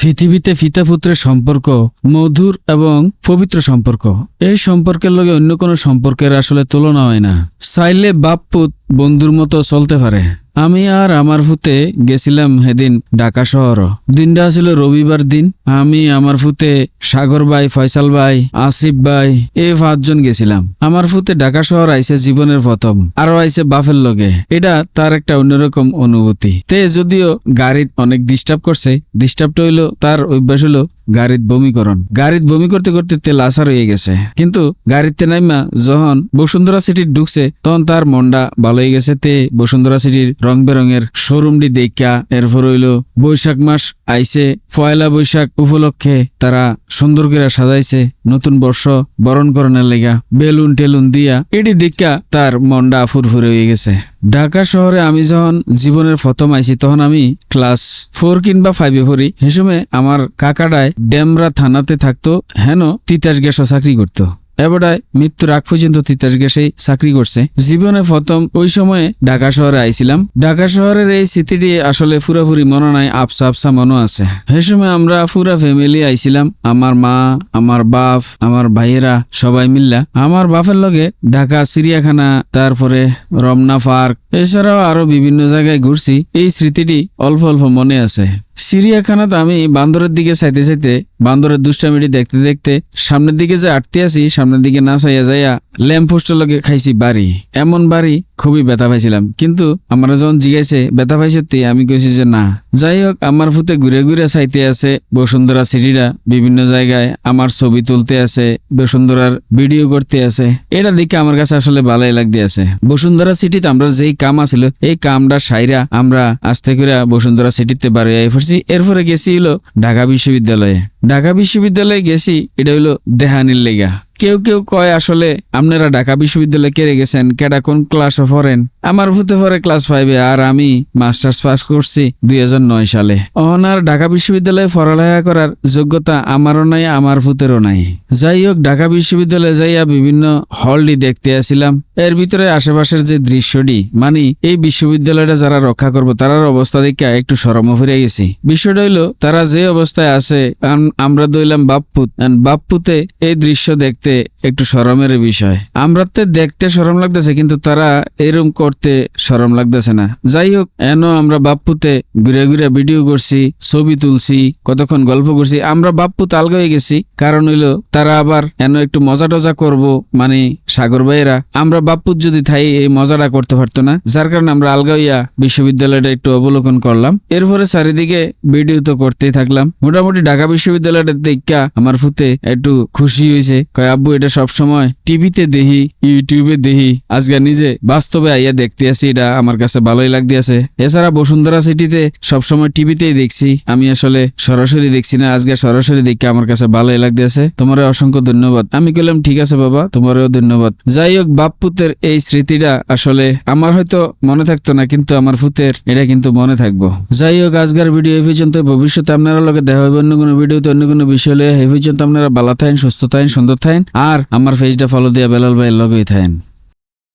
পৃথিবীতে পিতা পুত্রের সম্পর্ক, মধুর এবং পবিত্র সম্পর্ক। এই সম্পর্কের লগে অন্য কোনো সম্পর্কের আসলে তুলনা হয় না। সাইলে বাপ পুত বন্ধুর মতো চলতে পারে। আমি আর আমার ফুতে গেছিলাম সেদিন ঢাকা শহর। দিনটা ছিল রবিবার দিন। আমি, আমার ফুতে সাগর ভাই, ফয়সাল ভাই, আসিফ ভাই এই পাঁচজন গেছিলাম। আমার ফুতে ঢাকা শহর আইসে জীবনের প্রথম আরও আইসে বাফের লগে। এটা তার একটা অন্যরকম অনুভূতি। তে যদিও গাড়িত অনেক ডিস্টার্ব করছে ডিস্টার্বটা হইল তার অভ্যাস হলো গাড়িত বমিকরণ গাড়িত বমি করতে করতে তেল আসার হয়ে গেছে। কিন্তু গাড়িতে নাইমা যখন বসুন্ধরা সিটির ঢুকছে, তখন তার মনটা ভালো হয়ে গেছে তে বসুন্ধরা সিটির রং বেরঙের শোরুমটি দেখা। এরপর হইল বৈশাখ মাস আইসে পয়লা বৈশাখ উপলক্ষে তারা সুন্দর করে সাজাইছে, নতুন বর্ষ বরণ করণের লেগা বেলুন টেলুন দিয়া। এটি দেখা তার মনটা ফুরফুরে হয়ে গেছে। ঢাকা শহরে আমি যখন জীবনের প্রথম আইছি, তখন আমি ক্লাস ফোর কিংবা ফাইভে পড়ি। হেসমে আমার কাকাডায় ডেমরা থানাতে থাকতো, হেন তিতাস গ্যাসও চাকরি করতো। এবারে মৃত্যুর আগ পর্যন্ত তিতাস গ্যাসেই চাকরি করছে। জীবনে প্রথম ওই সময়ে ঢাকা শহরে আইছিলাম। ঢাকা শহরের এই স্মৃতিটি আসলে পুরাপুরি মনে নাই আপসা আপসা মনে আছে। সে সময় আমরা পুরা ফ্যামিলি আইছিলাম। আমার মা, আমার বাপ, আমার ভাইয়েরা সবাই মিল্লা। আমার বাপের লগে ঢাকা চিড়িয়াখানা, তারপরে রমনা পার্ক, এছাড়াও আরও বিভিন্ন জায়গায় ঘুরছি। এই স্মৃতিটি অল্প অল্প মনে আছে। চিড়িয়াখানাতে আমি বান্দরের দিকে চাইতে চাইতে বান্দরের দুষ্টামিটি দেখতে দেখতে সামনের দিকে যে আটতে আছি, সামনের দিকে না চাইয়া যাইয়া ল্যাম্প পোস্টের লগে খাইছি বাড়ি। এমন বাড়ি খুবই ব্যথা পাইছিলাম। কিন্তু আমরা যখন জিজ্ঞাসে, ব্যথা পাই সত্যি আমি কইছি যে, না। যাই হোক, আমার ফুতে ঘুরে ঘুরে চাইতে আছে বসুন্ধরা সিটিরা বিভিন্ন জায়গায় আমার ছবি তুলতে আছে, বসুন্ধরার ভিডিও করতে আছে। এটা দেখে আমার কাছে আসলে ভালোই লাগতে আছে। বসুন্ধরা সিটিতে আমরা যেই কাম আছিল, এই কামটা সাইরা আমরা আস্তে করে বসুন্ধরা সিটিতে বাড়ি আই পড়ছি এরপরে গেছি হলো ঢাকা বিশ্ববিদ্যালয়ে। ঢাকা বিশ্ববিদ্যালয়ে গেছি এটা হইল দেহানির লেগা। কেউ কেউ কয় আসলে, আপনারা ঢাকা বিশ্ববিদ্যালয়ে কেড়ে গেছেন? কেডা কোন ক্লাসে পড়েন? আমার ভূতে পরে ক্লাস ফাইভে আর আমি মাস্টার্স পাস করছি দুই সালে। অহনার ঢাকা বিশ্ববিদ্যালয়ে পড়ালেখা করার যোগ্যতা আমারও নাই, আমার ভূতেরও নাই। যাই হোক, ঢাকা বিশ্ববিদ্যালয়ে যাইয়া বিভিন্ন হলটি দেখতে আসিলাম। এর ভিতরে আশেপাশের যে দৃশ্যটি মানে এই বিশ্ববিদ্যালয়টা যারা রক্ষা করব, তারার অবস্থা দেখে একটু সরম ফিরে গেছি। বিষয়টা হইল, তারা যে অবস্থায় আছে আমরা দইলাম বাপ্পুত। বাপ্পুতে এই দৃশ্য দেখতে একটু সরমের বিষয়। আমরা তো দেখতে সরম লাগতেছে, কিন্তু তারা এরম করতে সরম লাগতেছে না। যাই হোক, এন আমরা বাপ্পুতে ঘুরে ঘুরে ভিডিও করছি, ছবি তুলছি, কতক্ষণ গল্প করছি। আমরা বাপ্পু তালগা হয়ে গেছি, কারণ হইল তারা আবার এন একটু মজা টজা করব মানে সাগর ভাইয়েরা। আমরা বাপ্পুত যদি থাই, এই মজাটা করতে পারতো না। যার কারণে আমরা আলগা হইয়া বিশ্ববিদ্যালয়টা একটু অবলোকন করলাম। এরপরে চারিদিকে ভিডিও তো করতেই থাকলাম। মোটামুটি ঢাকা বিশ্ববিদ্যালয়টা দেখা আমার ফুতে একটু খুশি হয়েছে, কয় আব্বু এটা সব সময় টিভিতে দেখি, ইউটিউবে দেখি। আজকে নিজে বাস্তবে আইয়া দেখতে আসি, এটা আমার কাছে ভালোই লাগতে আছে এছাড়া বসুন্ধরা সিটিতে সবসময় টিভিতেই দেখছি। আমি আসলে সরাসরি দেখছি না, আজকে সরাসরি দেখে আমার কাছে ভালোই লাগতে আছে তোমার অসংখ্য ধন্যবাদ। আমি কইলাম, ঠিক আছে বাবা, তোমারও ধন্যবাদ। যাই হোক বাপ্পুতের এই স্মৃতিটা আসলে আমার হয়তো মনে থাকতো না, কিন্তু আমার ফুতের এটা কিন্তু মনে থাকব। যাই হোক, আজকের ভিডিও এই পর্যন্ত। ভবিষ্যতে আপনারা লোকে দেখা হবে অন্য কোনো ভিডিওতে, অন্য কোনো বিষয় লয়ে এই পর্যন্ত আপনারা ভালো থাকেন, সুস্থ থাকেন, সুন্দর থাকেন। আর আমার ফেসটা ফলো দিয়া বেলাল ভাইয়ের লগেই থাকেন